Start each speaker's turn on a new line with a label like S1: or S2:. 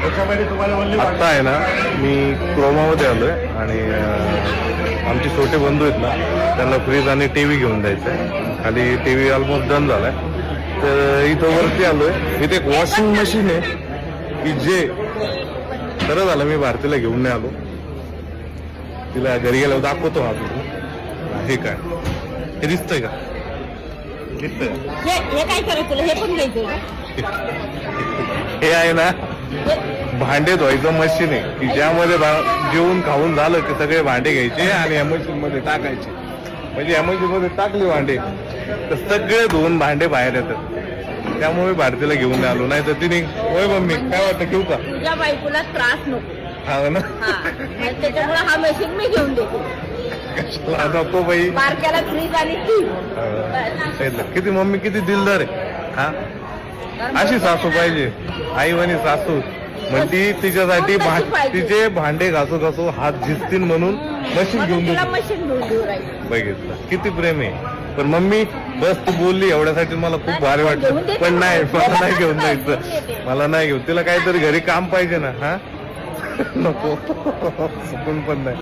S1: आत्ता आहे ना मी क्रोमामध्ये आलोय आणि अं, आमचे छोटे बंधू आहेत ना त्यांना फ्रीज आणि टी व्ही घेऊन द्यायचं आहे खाली टी व्ही ऑलमोस्ट डन झालाय. तर इथं वरती आलोय. इथे एक वॉशिंग मशीन आहे की जे खरं झालं मी भारतीला घेऊन नाही आलो. तिला घरी गेल्यावर दाखवतो हा तुला हे काय? हे दिसतंय का? दिसतंय.
S2: हे हे काय करायचं हे पण घ्यायचं?
S1: हे आहे ना.
S2: हे-
S1: भांडे धुवायचं मशीन आहे. की ज्यामध्ये जेवून खाऊन झालं की सगळे भांडे घ्यायचे आणि या मशीन मध्ये टाकायचे. म्हणजे या मशीन मध्ये टाकले भांडे तर सगळे धुवून भांडे बाहेर येतात. त्यामुळे भारतीला घेऊन आलो. नाही तर तिने होय मम्मी काय वाटतं घेऊ का?
S2: तुझ्या बायकोला त्रास नको.
S1: हा ना?
S2: त्याच्यामुळे हा मशीन मी घेऊन देतो.
S1: कशाला नको बाई.
S2: फ्रीज आणि
S1: हा. किती मम्मी किती दिलदार आहे. हा? अशी सासू पाहिजे. आई म्हणे सासू. म्हणती तिच्यासाठी तिचे भांडे घासू घासू हात झिजतील म्हणून मशीन घेऊन
S2: मशीन देऊ
S1: बघितलं. किती प्रेम आहे. पण मम्मी बस तू बोलली एवढ्यासाठी मला खूप भारी वाटलं. पण नाही मला नाही घेऊन जायचं. मला नाही घेऊन. तिला काहीतरी घरी काम पाहिजे ना हा? नको. सुकून पण नाही.